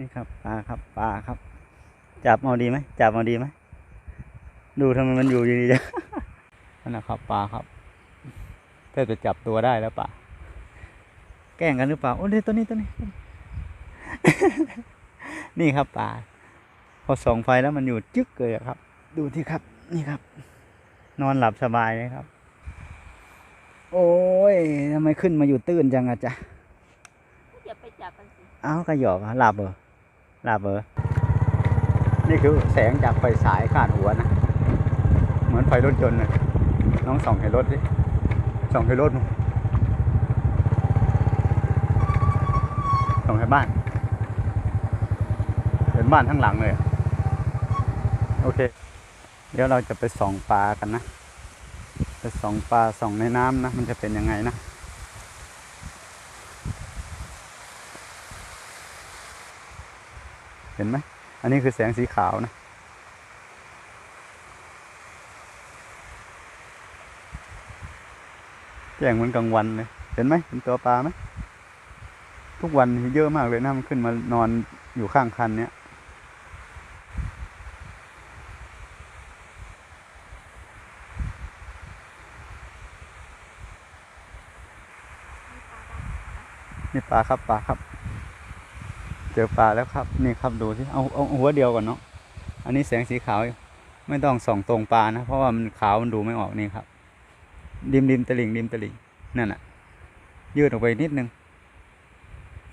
นี่ครับปลาครับปลาครับ จับเอาดีไหมจับเอาดีไหมดูทำไมมันอยู่ดีๆจังนั่นนะครับปลาครับถ้าจะจับตัวได้แล้วปลาแกล้งกันหรือเปล่าโอ้ยตัวนี้ตัวนี้ นี่ครับปลาพอส่องไฟแล้วมันอยู่จึ๊กเลยอะครับ ดูที่ครับ นี่ครับ นอนหลับสบายเลยครับ โอ้ยทำไมขึ้นมาอยู่ตื้นจังอะจ๊ะอย่าไปจับมันสิ เอ้ากระหยอกอะหลับเหรอห ลับเหรอนี่คือแสงจากไฟฉายคาดหัวนะ เหมือนไฟรถยนต์เลยน้องส่องให้รถดิส่องให้รถนูส่องให้บ้าน เห็นบ้านทั้งหลังเลย โอเค เดี๋ยวเราจะไปส่องปลากันนะ ไปส่องปลาส่องในน้ำนะ มันจะเป็นยังไงนะ ห็นไหม อันนี้คือแสงสีขาวนะ แจ้งเหมือนกลางวันเลย เห็นไหมเห็นตัวปลาไหม ทุกวันเยอะมากเลยนะมันขึ้นมานอนอยู่ข้างคันเนี้ยนี่ปลาครับปลาครับเจ อปลาแล้วครับ นี่ครับดูสิเอาเอาหัวเดียวก่อนเนาะอันนี้แสงสีขาวไม่ต้องส่องตรงปลานะ เพราะว่ามันขาวมันดูไม่ออกนี่ครับริมริมตลิ่งริมตลิ่งนั่นน่ะยืดออกไปนิดนึง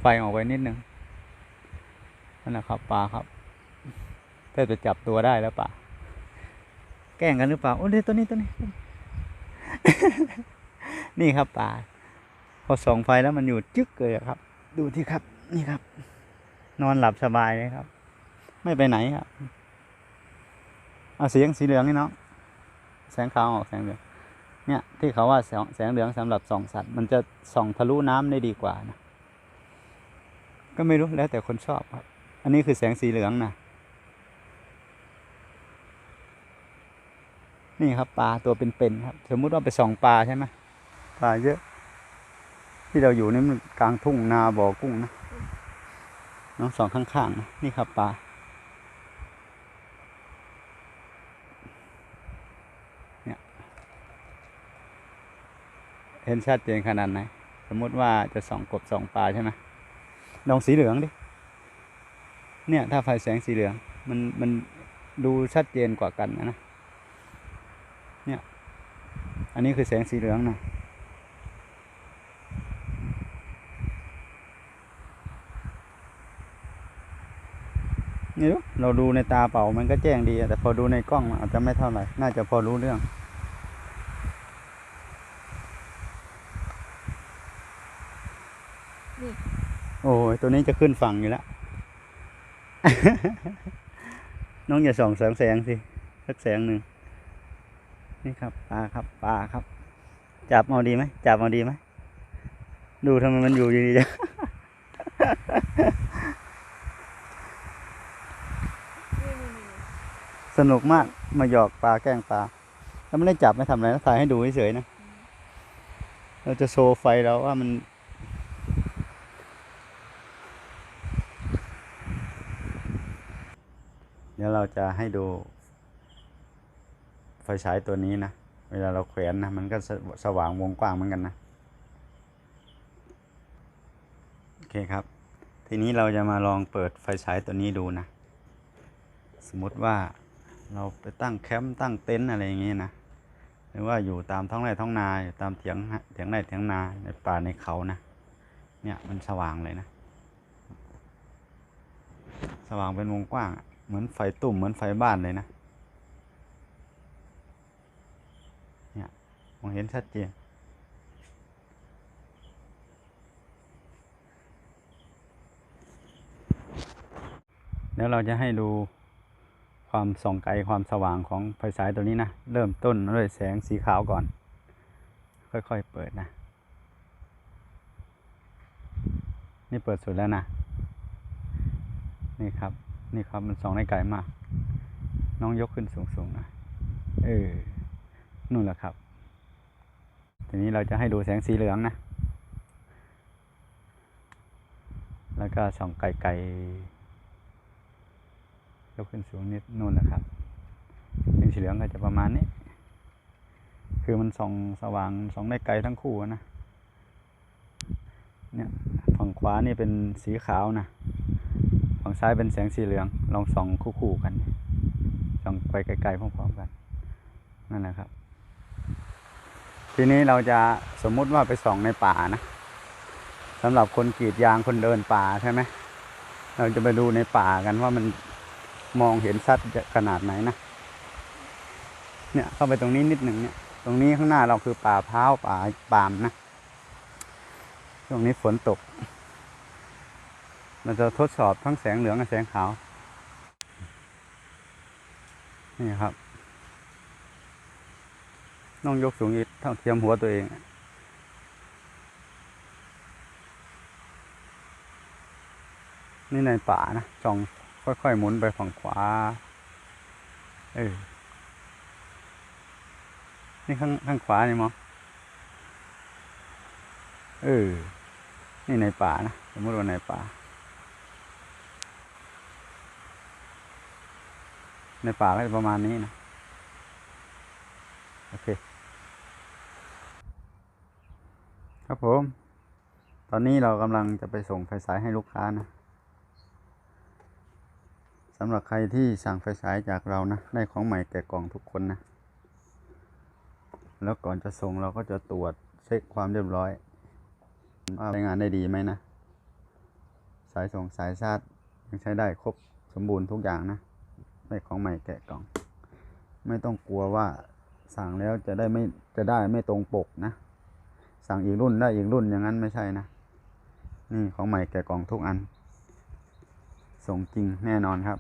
ไฟออกไปนิดนึงนั่นแหละครับปลาครับถ้าจะจับตัวได้แล้วปลาแกล้งกันหรือเปล่าโอ้ยตัวนี้ตัวนี้ นี่ครับปลาพอส่องไฟแล้วมันอยู่จึ๊กเลยครับ ดูที่ครับ นี่ครับ นอนหลับสบายเลยครับ ไม่ไปไหนครับเอาเสียงสีเหลืองนี่เนาะแสงขาวออกแสงเหลืองเนี่ยที่เขาว่าแสงเหลืองสำหรับส่องสัตว์ มันจะส่องทะลุน้ำได้ดีกว่านะก็ไม่รู้แล้วแต่คนชอบครับ อันนี้คือแสงสีเหลืองนะนี่ครับปลาตัวเป็นๆครับ สมมุติว่าไปส่องปลาใช่ไหมปลาเยอะ ที่เราอยู่นี่มันกลางทุ่งนาบ่อกุ้งนะ น้องสองข้างๆนะนี่ครับปลาเนี่ยเห็นชัดเจนขนาดไหนสมมติว่าจะส่องกบส่องปลาใช่ไหมลองสีเหลืองดิเนี่ยถ้าไฟแสงสีเหลือง มันมันดูชัดเจนกว่ากันนะนะเนี่ยอันนี้คือแสงสีเหลืองนะ ไม่รู้เราดูในตาเปล่ามันก็แจ้งดีอะแต่พอดูในกล้องอาจจะไม่เท่าไหร่ น่าจะพอรู้เรื่องนี่โอ้ยตัวนี้จะขึ้นฝั่งอยู่แล้ว น้องอย่าส่องแสงแสงสิสักแสงหนึ่งนี่ครับปลาครับปลาครับ จับเอาดีไหมจับเอาดีไหมดูทำไมมันอยู่ดีๆจัง นี่นี่นี่ สนุกมากมาหยอกปลาแกล้งปลาแล้วไม่ได้จับไม่ทำอะไรนะถ่ายให้ดูเฉยๆนะ เราจะโชว์ไฟเราว่ามัน เดี๋ยวเราจะให้ดู ไฟฉายตัวนี้นะ เวลาเราแขวนนะ มันก็สสว่างวงกว้างเหมือนกันนะ โอเคครับ ทีนี้เราจะมาลองเปิดไฟฉายตัวนี้ดูนะ สมมติว่า เราไปตั้งแคมป์ตั้งเต็นท์อะไรอย่างเงี้ยนะหรือว่าอยู่ตามท้องไร่ท้องนาอยู่ตามเถียงเถียงไร่เถียงนาในป่าในเขานะเนี่ยมันสว่างเลยนะ สว่างเป็นวงกว้าง เหมือนไฟตุ่มเหมือนไฟบ้านเลยนะเนี่ยมองเห็นชัดเจนเดี๋ยวเราจะให้ดู ความส่องไกลความสว่างของไฟฉายตัวนี้นะ เริ่มต้นด้วยแสงสีขาวก่อน ค่อยๆเปิดนะ นี่เปิดสุดแล้วนะ นี่ครับ นี่ครับมันส่องได้ไกลมาก น้องยกขึ้นสูงๆนะ เออ นู่นแหละครับ ทีนี้เราจะให้ดูแสงสีเหลืองนะ แล้วก็ส่องไกลๆ ยกขึ้นสูงนิดนู่นนะครับสงสีเหลืองก็จะประมาณนี้ คือมันส่องสว่างส่องได้ไกลทั้งคู่นะ เนี่ยฝั่งขวานี่เป็นสีขาวนะ ฝั่งซ้ายเป็นแสงสีเหลือง ลองส่องคู่ๆกัน ส่องไปไกลๆพร้อมๆกัน นั่นแหละครับ ทีนี้เราจะสมมุติว่าไปส่องในป่านะสำหรับคนกรีดยางคนเดินป่าใช่ไหม เราจะไปดูในป่ากันว่ามัน มองเห็นชัดขนาดไหนนะ เนี่ยเข้าไปตรงนี้นิดหนึ่งเนี่ย ตรงนี้ข้างหน้าเราคือป่าพร้าป่าปามนะช่วงนี้ฝนตกเราจะทดสอบทั้งแสงเหลืองกับแสงขาว นี่ครับ น้องยกสูงอีกเท่าเทียมหัวตัวเองนี่ในป่านะจอง ค่อยๆหมุนไปฝั่งขวา เออ นี่ข้างข้างขวานี่มองเออ นี่ในป่านะ สมมติว่าในป่า ในป่าก็ประมาณนี้นะ โอเค ครับผม ตอนนี้เรากำลังจะไปส่งไฟฉายให้ลูกค้านะ สำหรับใครที่สั่งไฟฉายจากเรานะ ได้ของใหม่แก่กล่องทุกคนนะ แล้วก่อนจะส่งเราก็จะตรวจเช็คความเรียบร้อยว่าใช้งานได้ดีไหมนะ สายส่งสายชาร์จยังใช้ได้ครบสมบูรณ์ทุกอย่างนะ ได้ของใหม่แกะกล่อง ไม่ต้องกลัวว่าสั่งแล้วจะได้ไม่จะได้ไม่ตรงปกนะ สั่งอีกรุ่นได้อีกรุ่นอย่างนั้นไม่ใช่นะ นี่ของใหม่แกะกล่องทุกอัน ส่งจริงแน่นอนครับ